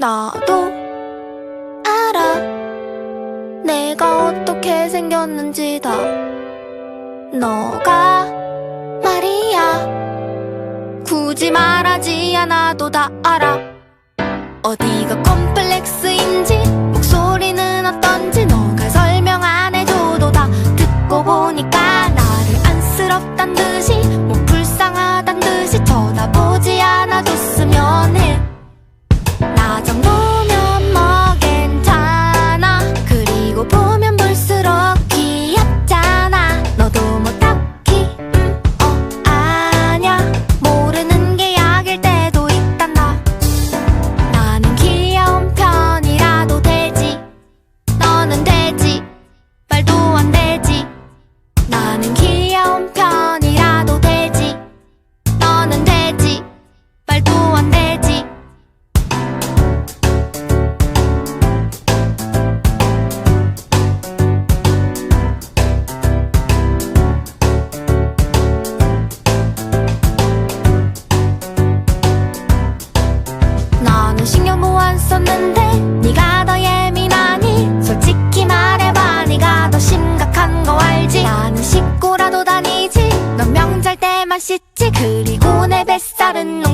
나도 알아. 내가 어떻게 생겼는지 다 너가 말이야. 굳이 말하지 않아도 다 알아. 어디가 컴플렉스인지 목소리는 어떤지 너가 설명 안 해줘도 다 듣고 보니까 나를 안쓰럽단 듯이 씻지. 그리고 내 뱃살은